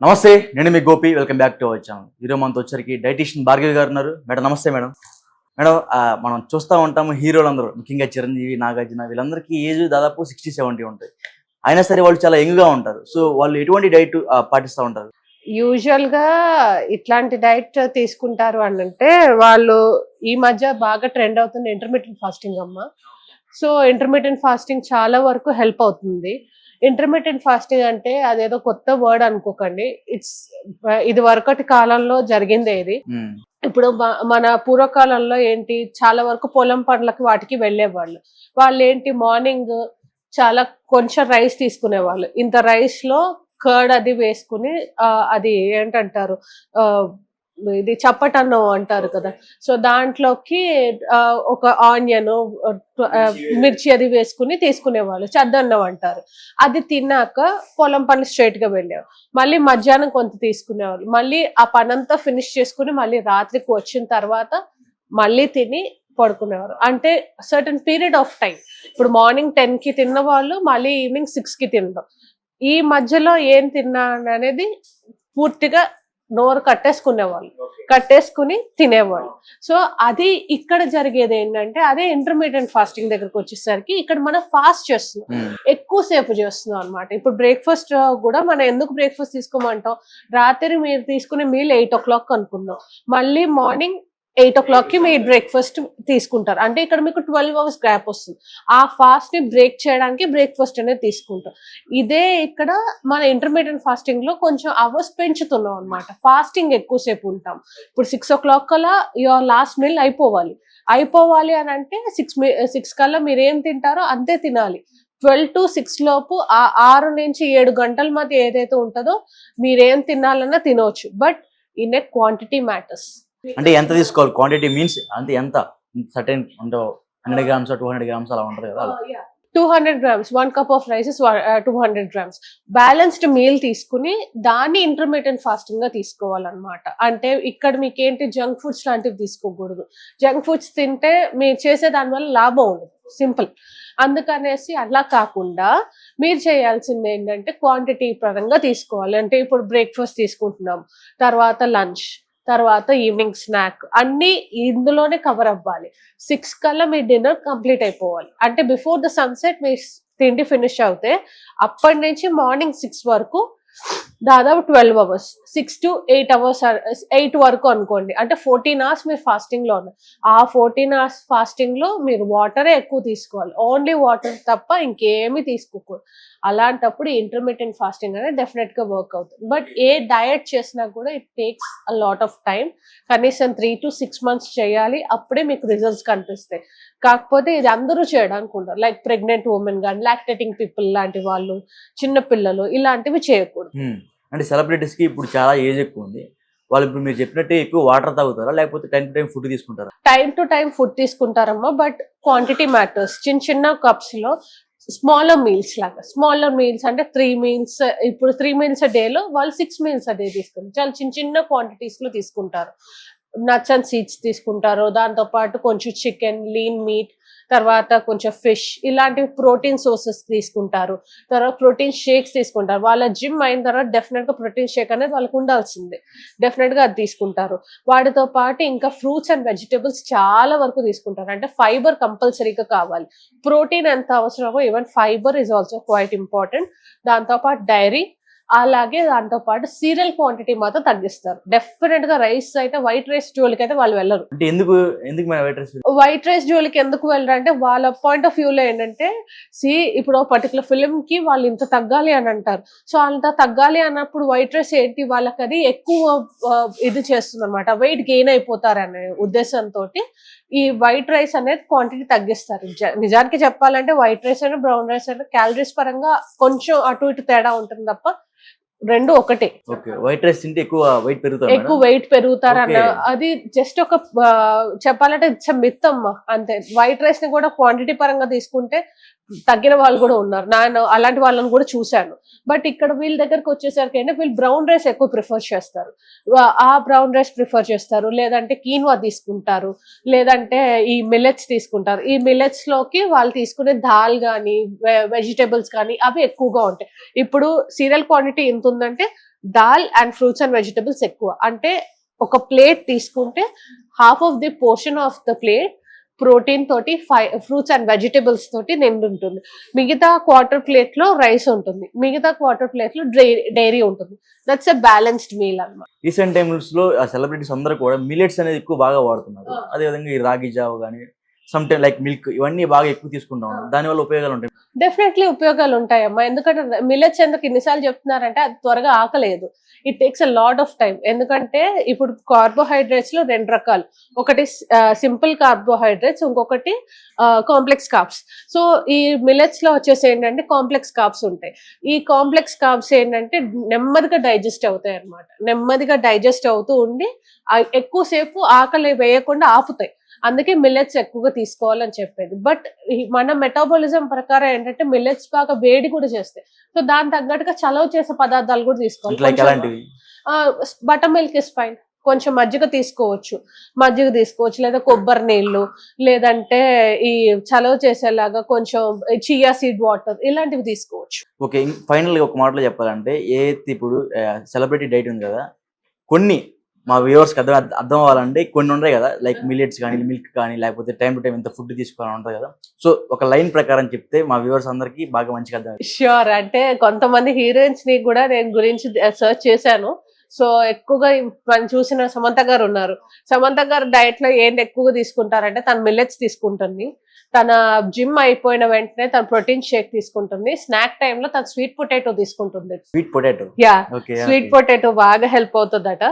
నమస్తే నేను మీ Gopi welcome back to our channel ఈరోజు మనతో వచ్చరికి డైటీషియన్ భార్గవి గారు ఉన్నారు. మేడం నమస్తే మేడం. మేడం మనం చూస్తూ ఉంటాము హీరోలందరూ ముఖ్యంగా చిరంజీవి నాగార్జున వీళ్ళందరికీ ఏజ్ దాదాపు సిక్స్టీ సెవెంటీ ఉంటుంది అయినా సరే వాళ్ళు చాలా యంగ్గా ఉంటారు. సో వాళ్ళు ఎటువంటి డైట్ పాటిస్తూ ఉంటారు? యూజువల్గా ఇట్లాంటి డైట్ తీసుకుంటారు అని అంటే వాళ్ళు ఈ మధ్య బాగా ట్రెండ్ అవుతుంది ఇంటర్మీడియట్ ఫాస్టింగ్ అమ్మ. సో ఇంటర్మీడియట్ ఫాస్టింగ్ చాలా వరకు హెల్ప్ అవుతుంది. ఇంటర్మీడియట్ ఫాస్టింగ్ అంటే అదేదో కొత్త వర్డ్ అనుకోకండి. ఇట్స్ ఇది వరకటి కాలంలో జరిగిందే ఇది. మ్మ్. ఇప్పుడు మన పూర్వకాలంలో ఏంటి చాలా వరకు పొలం పనులకి వాటికి వెళ్ళేవాళ్ళు. వాళ్ళు ఏంటి మార్నింగ్ చాలా కొంచెం రైస్ తీసుకునేవాళ్ళు. ఇంత రైస్లో కర్డ్ అది వేసుకుని అది ఏంటంటారు ఇది చప్పటన్నం అంటారు కదా. సో దాంట్లోకి ఒక ఆనియన్ మిర్చి అది వేసుకుని తీసుకునేవాళ్ళు చద్దన్నం అంటారు. అది తిన్నాక పొలం పనులు స్ట్రైట్గా వెళ్ళేవారు మళ్ళీ మధ్యాహ్నం కొంత తీసుకునేవాళ్ళు. మళ్ళీ ఆ పనంతా ఫినిష్ చేసుకుని మళ్ళీ రాత్రికి వచ్చిన తర్వాత మళ్ళీ తిని పడుకునేవారు. అంటే సర్టన్ పీరియడ్ ఆఫ్ టైం ఇప్పుడు మార్నింగ్ టెన్కి తిన్న వాళ్ళు మళ్ళీ ఈవినింగ్ సిక్స్కి తినడం ఈ మధ్యలో ఏం తిన్నా అనేది పూర్తిగా నోరు కట్టేసుకునేవాళ్ళు. కట్టేసుకుని తినేవాళ్ళు. సో అది ఇక్కడ జరిగేది ఏంటంటే అదే ఇంటర్మీడియట్ ఫాస్టింగ్ దగ్గరకు వచ్చేసరికి ఇక్కడ మనం ఫాస్ట్ చేస్తున్నాం. మ్మ్. ఎక్కువసేపు చేస్తున్నాం అనమాట ఇప్పుడు బ్రేక్ఫాస్ట్ కూడా మనం ఎందుకు బ్రేక్ఫాస్ట్ తీసుకోమంటాం? రాత్రి మీరు తీసుకునే మీల్ ఎయిట్ ఓ క్లాక్ అనుకుందాం. మళ్ళీ మార్నింగ్ ఎయిట్ ఓ క్లాక్కి బ్రేక్ఫాస్ట్ తీసుకుంటారు. అంటే ఇక్కడ మీకు ట్వెల్వ్ అవర్స్ గ్యాప్ వస్తుంది. ఆ ఫాస్ట్ని బ్రేక్ చేయడానికి బ్రేక్ఫాస్ట్ అనేది తీసుకుంటాం ఇదే ఇక్కడ మన ఇంటర్మీడియట్ ఫాస్టింగ్లో కొంచెం అవర్స్ పెంచుతున్నాం అనమాట ఫాస్టింగ్ ఎక్కువసేపు ఉంటాం. ఇప్పుడు సిక్స్ ఓ క్లాక్ కల్లా యువర్ లాస్ట్ మీల్ అయిపోవాలి. అయిపోవాలి అని అంటే సిక్స్ సిక్స్ కల్లా మీరు ఏం తింటారో అంతే తినాలి. ట్వెల్వ్ టు సిక్స్ లోపు ఆ ఆరు నుంచి ఏడు గంటల మధ్య ఏదైతే ఉంటుందో మీరేం తినాలన్నా తినవచ్చు. But in a quantity matters అంటే ఎంత తీసుకోవాలి? క్వాంటిటీ మీన్స్ అంటే ఎంత? సర్టెన్ అంటే hundred grams two hundred grams అలా ఉంటుంది కదా? Two hundred grams one cup of rice two hundred grams balanced meal తీసుకుని దాన్ని ఇంటర్మీడియట్ ఫాస్టింగ్గా తీసుకోవాలన్నమాట. అంటే ఇక్కడ మీకు ఏంటి జంక్ ఫుడ్స్ లాంటివి తీసుకోకూడదు. జంక్ ఫుడ్స్ తింటే మీరు చేసే దాని వల్ల లాభం ఉండదు. సింపుల్ అందుకనేసి అలా కాకుండా మీరు చేయాల్సింది ఏంటంటే క్వాంటిటీ పరంగా తీసుకోవాలి. అంటే ఇప్పుడు బ్రేక్ఫాస్ట్ తీసుకుంటున్నాం తర్వాత లంచ్ తర్వాత ఈవినింగ్ స్నాక్ అన్ని ఇందులోనే కవర్ అవ్వాలి. సిక్స్ కల్లా మీ డిన్నర్ కంప్లీట్ అయిపోవాలి. అంటే బిఫోర్ ద సన్సెట్ మీ తిండి ఫినిష్ అవుతే అప్పటి నుంచి మార్నింగ్ సిక్స్ వరకు దాదాపు twelve hours six to eight hours eight వరకు అనుకోండి. అంటే ఫోర్టీన్ అవర్స్ మీరు ఫాస్టింగ్లో ఉన్నారు. ఆ ఫోర్టీన్ అవర్స్ ఫాస్టింగ్లో మీరు వాటరే ఎక్కువ తీసుకోవాలి. ఓన్లీ వాటర్ తప్ప ఇంకేమీ తీసుకోకూడదు. అలాంటప్పుడు ఇంటర్మీడియట్ ఫాస్టింగ్ అనేది డెఫినెట్గా వర్క్ అవుతుంది. బట్ ఏ డయట్ చేసినా కూడా it takes a lot of time కనీసం త్రీ టు సిక్స్ మంత్స్ చేయాలి అప్పుడే మీకు రిజల్ట్స్ కనిపిస్తాయి. కాకపోతే ఇది అందరూ చేయడానికి ఉండరు లైక్ ప్రెగ్నెంట్ ఉమెన్ కానీ లాక్టేటింగ్ పీపుల్ లాంటి వాళ్ళు చిన్న పిల్లలు ఇలాంటివి చేయకూడదు. మ్మ్. అంటే celebrities కి ఇప్పుడు చాలా ఏజ్ ఎక్కువ ఉంది. వాళ్ళు ఇప్పుడు మీరు చెప్పినట్టే ఎక్కువ వాటర్ తాగుతారా? లేకపోతే టైం టు టైం ఫుడ్ తీసుకుంటారా? టైం టు టైం ఫుడ్ తీసుకుంటారమ్మా బట్ క్వాంటిటీ మ్యాటర్స్ చిన్న చిన్న కప్స్లో స్మాలర్ మీల్స్ లాగా. స్మాలర్ మీల్స్ అంటే త్రీ మీల్స్ ఇప్పుడు త్రీ మీల్స్ డేలో వాళ్ళు సిక్స్ మీల్స్ అదే తీసుకుంటారు. చాలా చిన్న చిన్న క్వాంటిటీస్లో తీసుకుంటారు. నట్స్ అండ్ సీడ్స్ తీసుకుంటారు. దాంతో పాటు కొంచెం చికెన్ లీన్ మీట్ తర్వాత కొంచెం ఫిష్ ఇలాంటివి ప్రోటీన్ సోర్సెస్ తీసుకుంటారు. తర్వాత ప్రోటీన్ షేక్స్ తీసుకుంటారు. వాళ్ళ జిమ్ అయిన తర్వాత డెఫినెట్గా ప్రోటీన్ షేక్ అనేది వాళ్ళకు ఉండాల్సిందే. డెఫినెట్గా అది తీసుకుంటారు. వాటితో పాటు ఇంకా ఫ్రూట్స్ అండ్ వెజిటేబుల్స్ చాలా వరకు తీసుకుంటారు. అంటే ఫైబర్ కంపల్సరీగా కావాలి. ప్రోటీన్ ఎంత అవసరమో even fibre is also quite important దాంతో పాటు డైరీ అలాగే దాంతో పాటు సీరియల్ క్వాంటిటీ మాత్రం తగ్గిస్తారు. డెఫినెట్గా రైస్ అయితే వైట్ రైస్ జోలికి అయితే వాళ్ళు వెళ్ళరు. అంటే ఎందుకు ఎందుకు వైట్ రైస్ జోలికి? ఎందుకు వెళ్ళరు అంటే వాళ్ళ పాయింట్ ఆఫ్ వ్యూలో ఏంటంటే సి ఇప్పుడు పర్టికులర్ ఫిలిం కి వాళ్ళు ఇంత తగ్గాలి అని అంటారు. సో అంత తగ్గాలి అన్నప్పుడు వైట్ రైస్ ఏంటి? వాళ్ళకి అది ఎక్కువ ఇది చేస్తుంది అనమాట వెయిట్ గెయిన్ అయిపోతారు అనే ఉద్దేశంతో ఈ వైట్ రైస్ అనేది క్వాంటిటీ తగ్గిస్తారు. నిజానికి చెప్పాలంటే వైట్ రైస్ అయినా బ్రౌన్ రైస్ అయినా క్యాలరీస్ పరంగా కొంచెం అటు ఇటు తేడా ఉంటుంది తప్ప రెండు ఒకటే. వైట్ రైస్ తింటే ఎక్కువ వెయిట్ పెరుగుతుంది ఎక్కువ వెయిట్ పెరుగుతారన్న Okay. అది జస్ట్ ఒక చెప్పాలంటే ఇట్స్ మిత్ అమ్మా అంతే. వైట్ రైస్ని కూడా క్వాంటిటీ పరంగా తీసుకుంటే తగ్గిన వాళ్ళు కూడా ఉన్నారు. నేను అలాంటి వాళ్ళని కూడా చూశాను. బట్ ఇక్కడ వీళ్ళ దగ్గరకు వచ్చేసరికి అంటే వీళ్ళు బ్రౌన్ రైస్ ఎక్కువ ప్రిఫర్ చేస్తారు. ఆ బ్రౌన్ రైస్ ప్రిఫర్ చేస్తారు. లేదంటే కీన్వా తీసుకుంటారు. లేదంటే ఈ మిల్లెట్స్ తీసుకుంటారు. ఈ మిల్లెట్స్లోకి వాళ్ళు తీసుకునే దాల్ కానీ వెజిటేబుల్స్ కానీ అవి ఎక్కువగా ఉంటాయి. ఇప్పుడు సీరియల్ క్వాంటిటీ ఎంత ఉందంటే dal and fruits and vegetables ఎక్కువ. అంటే ఒక ప్లేట్ తీసుకుంటే half of the portion of the plate protein తోటి ఫ్రూట్స్ అండ్ వెజిటబుల్స్ తోటి నిండి ఉంటుంది. మిగతా క్వార్టర్ ప్లేట్లో రైస్ ఉంటుంది. మిగతా క్వార్టర్ ప్లేట్లో డైరీ ఉంటుంది. దట్స్ ఎ బ్యాలెన్స్డ్ మీల్ అన్నమాట. రీసెంట్ టైమ్స్లో సెలబ్రిటీస్ అందరూ కూడా మిలెట్స్ అనేది ఎక్కువ బాగా వాడుతున్నారు. ఆ. అదే విధంగా ఈ రాగి జావ కానీ సమ్ టైమ్ లైక్ మిల్క్ ఇవన్నీ బాగా ఎక్కువ తీసుకుంటా. ఉంటారు దాని వల్ల ఉపయోగాలు ఉంటాయి. డెఫినెట్లీ ఉపయోగాలు ఉంటాయమ్మా. ఎందుకంటే మిల్లెట్స్ ఎందుకు ఇన్నిసార్లు చెప్తున్నారంటే అది త్వరగా ఆకలేదు. It takes a lot of time ఎందుకంటే ఇప్పుడు కార్బోహైడ్రేట్స్లో రెండు రకాలు. ఒకటి సింపుల్ కార్బోహైడ్రేట్స్ ఇంకొకటి కాంప్లెక్స్ కార్బ్స్ సో ఈ మిల్లెట్స్లో వచ్చేసి ఏంటంటే కాంప్లెక్స్ కార్బ్స్ ఉంటాయి. ఈ కాంప్లెక్స్ కార్బ్స్ ఏంటంటే నెమ్మదిగా డైజెస్ట్ అవుతాయి అన్నమాట. నెమ్మదిగా డైజెస్ట్ అవుతూ ఉండి ఎక్కువసేపు ఆకలి వేయకుండా ఆపుతాయి. అందుకే మిల్లెట్స్ ఎక్కువగా తీసుకోవాలని చెప్పేది. బట్ మన మెటాబాలిజం ప్రకారం ఏంటంటే మిల్లెట్స్ బాగా వేడి కూడా చేస్తాయి. సో దాని తగ్గట్టుగా చలవ చేసే పదార్థాలు కూడా తీసుకోవాలి. బటర్ మిల్క్ ఇస్ ఫైన్ కొంచెం మజ్జిగ తీసుకోవచ్చు. మజ్జిగ తీసుకోవచ్చు. లేదా కొబ్బరి నీళ్ళు లేదంటే ఈ చలవ చేసేలాగా కొంచెం చియా సీడ్ వాటర్ ఇలాంటివి తీసుకోవచ్చు. ఓకే ఫైనల్గా ఒక మాటలో చెప్పాలంటే ఏ ఇప్పుడు సెలబ్రిటీ డైట్ ఉంది కదా? కొన్ని మా వ్యూవర్స్కి అర్థం అర్థం అవ్వాలంటే కొన్ని ఉన్నాయి కదా లైక్ మిల్లెట్స్ కానీ మిల్క్ కానీ లేకపోతే టైం టు టైం ఎంత ఫుడ్ తీసుకోవాలని ఉంటుంది కదా. సో ఒక లైన్ ప్రకారం చెప్తే మా వ్యూవర్స్ అందరికి బాగా మంచిగా అర్థం ష్యూర్ అంటే కొంతమంది హీరోయిన్స్ని కూడా నేను గురించి సెర్చ్ చేశాను. సో ఎక్కువగా మనం చూసిన సమంత గారు ఉన్నారు. సమంత గారు డైట్లో ఏంటి ఎక్కువగా తీసుకుంటారంటే తను మిల్లెట్స్ తీసుకుంటుంది. తన జిమ్ అయిపోయిన వెంటనే తన ప్రోటీన్ షేక్ తీసుకుంటుంది. స్నాక్లో తను స్వీట్ పొటాటో తీసుకుంటుంది. Sweet potato yeah sweet potato బాగా హెల్ప్ అవుతుందట.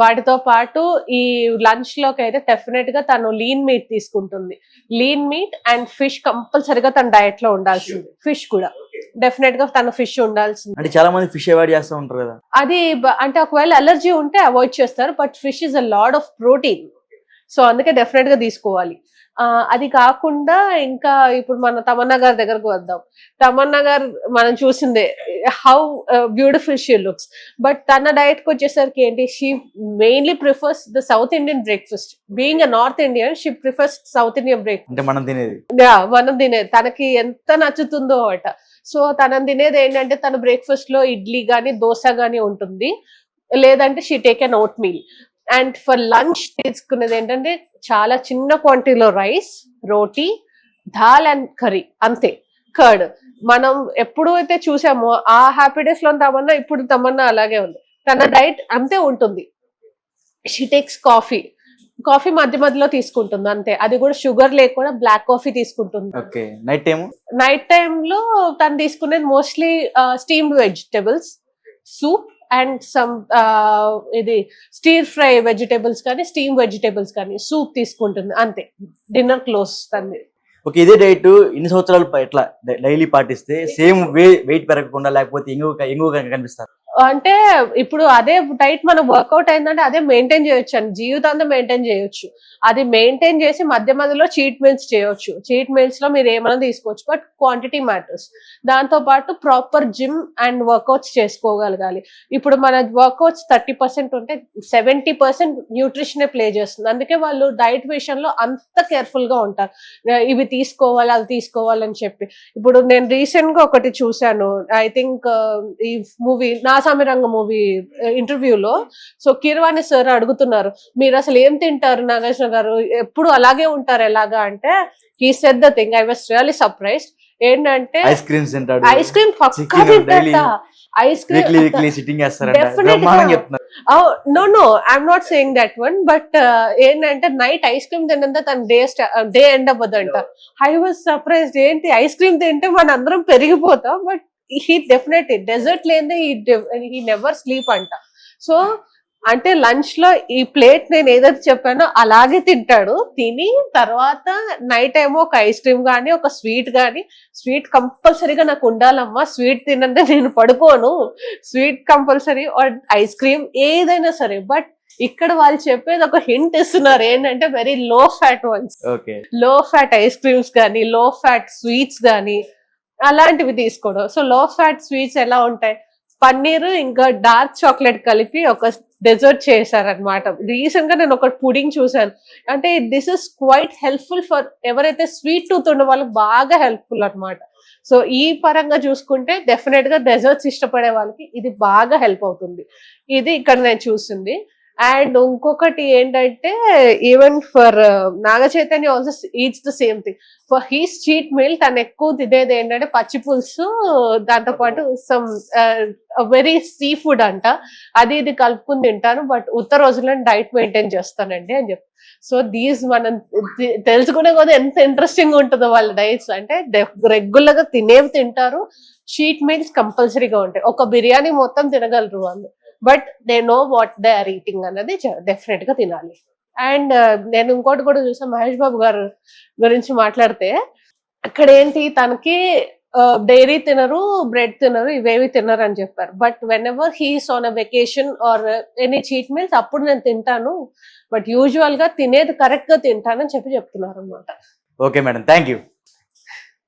వాటితో పాటు ఈ లంచ్లోకి అయితే డెఫినెట్గా తను లీన్ మీట్ తీసుకుంటుంది. లీన్ మీట్ అండ్ ఫిష్ కంపల్సరిగా తన డయట్లో ఉండాల్సింది. ఫిష్ కూడా. డెఫినెట్గా తన ఫిష్ ఉండాల్సింది. అంటే చాలా మంది ఫిష్ అవాయిడ్ చేస్తూ ఉంటారు కదా. అది అంటే ఒకవేళ అలర్జీ ఉంటే అవాయిడ్ చేస్తారు but fish is a lot of protein so అందుకే డెఫినెట్గా తీసుకోవాలి. అది కాకుండా ఇంకా ఇప్పుడు మన తమన్నా గారి దగ్గరకు వద్దాం. తమన్నా గారు మనం చూసిందే how beautiful she looks but తన డైట్కి వచ్చేసరికి ఏంటి? She mainly prefers the South Indian breakfast being a North Indian she prefers South Indian break అంటే మనం తినేది. యా మనం తినేది. తనకి ఎంత నచ్చుతుందో అట. సో తనని తినేది ఏంటంటే తన బ్రేక్ఫాస్ట్లో ఇడ్లీ గానీ దోశ గానీ ఉంటుంది. లేదంటే she take an oat meal and for lunch తీసుకునేది ఏంటంటే చాలా చిన్న క్వాంటిటీలో rice roti dal and curry అంతే కర్డ్ మనం ఎప్పుడు అయితే చూసామో ఆ హ్యాపీనెస్లో తమన్నా ఇప్పుడు తమన్నా అలాగే ఉంది. తన డైట్ అంతే ఉంటుంది. షీ టేక్స్ కాఫీ కాఫీ మధ్య మధ్యలో తీసుకుంటుంది అంతే. అది కూడా షుగర్ లేకుండా బ్లాక్ కాఫీ తీసుకుంటుంది. నైట్ టైం నైట్ టైంలో తను తీసుకునేది mostly steamed vegetables soup and some ఇది స్టీర్ ఫ్రై వెజిటేబుల్స్ కానీ స్టీమ్ వెజిటేబుల్స్ కానీ సూప్ తీసుకుంటుంది అంతే. డిన్నర్ క్లోజ్ తనది. ఓకే ఇదే డైట్ ఇన్ని సంవత్సరాలు ఎట్లా? డైలీ పాటిస్తే సేమ్ వే వెయిట్ పెరగకుండా లేకపోతే ఎంగువ ఎంగువ కనిపిస్తారు. అంటే ఇప్పుడు అదే డైట్ మనం వర్కౌట్ అయిందంటే అదే మెయింటైన్ చేయొచ్చు అండి. జీవితాంతం మెయింటైన్ చేయొచ్చు. అది మెయింటైన్ చేసి మధ్య మధ్యలో చీట్ మీల్స్ చేయొచ్చు. చీట్ మీల్స్లో మీరు ఏమైనా తీసుకోవచ్చు. But quantity matters. దాంతో పాటు ప్రాపర్ జిమ్ అండ్ వర్కౌట్స్ చేసుకోగలగాలి. ఇప్పుడు మన వర్కౌట్స్ థర్టీ పర్సెంట్ ఉంటే సెవెంటీ పర్సెంట్ న్యూట్రిషనే ప్లే చేస్తుంది. అందుకే వాళ్ళు డైట్ విషయంలో అంత కేర్ఫుల్గా ఉంటారు. ఇవి తీసుకోవాలి అది తీసుకోవాలని చెప్పి. ఇప్పుడు నేను రీసెంట్గా ఒకటి చూశాను. ఐ థింక్ ఈ మూవీ నా సామిరంగ మూవీ ఇంటర్వ్యూలో. సో కిర్వాణి సార్ అడుగుతున్నారు మీరు అసలు ఏం తింటారు నాగేశ్వర గారు? ఎప్పుడు అలాగే ఉంటారు ఎలాగా? అంటే ఈ said the thing. I was really surprised. ఏంటంటే ఐస్ క్రీమ్స్ తింటాడు. Ice cream Pakka ice cream weekly sitting no no I'm not saying that one. But ఏంటంటే నైట్ ఐస్ క్రీమ్ తిన్నంత తన day day end అవ్వదంట. I was surprised. ఏంటి? Ice cream తింటే మన అందరం పెరిగిపోతాం. బట్ హీ డెఫినెట్ డెజర్ట్ లేదే హీ నెవర్ స్లీప్ అంట. సో అంటే లంచ్లో ఈ ప్లేట్ నేను ఏదైతే చెప్పానో అలాగే తింటాడు. తిని తర్వాత నైట్ ఏమో ఒక ఐస్ క్రీమ్ కానీ ఒక స్వీట్ కానీ స్వీట్ కంపల్సరీగా నాకు ఉండాలమ్మా స్వీట్ తినంటే నేను పడుకోను. Sweet compulsory or ice cream ఏదైనా సరే. బట్ ఇక్కడ వాళ్ళు చెప్పేది ఒక హింట్ ఇస్తున్నారు. ఏంటంటే very low fat ones okay low fat ice creams కానీ లో ఫ్యాట్ స్వీట్స్ కానీ అలాంటివి తీసుకోవడం సో లో ఫ్యాట్ స్వీట్స్ ఎలా ఉంటాయి? పన్నీర్ ఇంకా డార్క్ చాక్లెట్ కలిపి ఒక డెజర్ట్ చేశారనమాట రీసెంట్గా నేను ఒక పుడింగ్ చూసాను అంటే this is quite helpful for ఎవరైతే స్వీట్ టూత్ ఉన్న వాళ్ళకి బాగా హెల్ప్ఫుల్ అన్నమాట. సో ఈ పరంగా చూసుకుంటే డెఫినెట్గా డెజర్ట్స్ ఇష్టపడే వాళ్ళకి ఇది బాగా హెల్ప్ అవుతుంది. ఇది ఇక్కడ నేను చూసింది. అండ్ ఇంకొకటి ఏంటంటే even for uh, Naga Chaitanya also eats the same thing for his cheat meal తను ఎక్కువ తినేది ఏంటంటే పచ్చి పులుసు దాంతో పాటు సమ్ వెరీ సీ ఫుడ్ అంట. అది ఇది కలుపుకుని తింటాను బట్ ఉత్తర రోజుల్లో డైట్ మెయింటైన్ చేస్తానండి అని చెప్పి. సో దీస్ మనం తెలుసుకునే కొద్ది ఎంత ఇంట్రెస్టింగ్ ఉంటుందో వాళ్ళ డైట్స్ అంటే రెగ్యులర్గా తినేవి తింటారు చీట్ మీల్స్ కంపల్సరీగా ఉంటాయి. ఒక బిర్యానీ మొత్తం తినగలరు వాళ్ళు. But they know what they are eating అన్నది డెఫినెట్గా తినాలి. అండ్ నేను ఇంకోటి కూడా చూసాను మహేష్ బాబు గారు గురించి మాట్లాడితే అక్కడ ఏంటి తనకి డైరీ తినరు బ్రెడ్ తినరు ఇవేవి తినరు అని చెప్పారు. But whenever he's on a vacation or any cheat meals అప్పుడు నేను తింటాను. బట్ యూజువల్గా తినేది కరెక్ట్గా తింటానని చెప్పి చెప్తున్నారు అనమాట ఓకే మేడం థ్యాంక్ యూ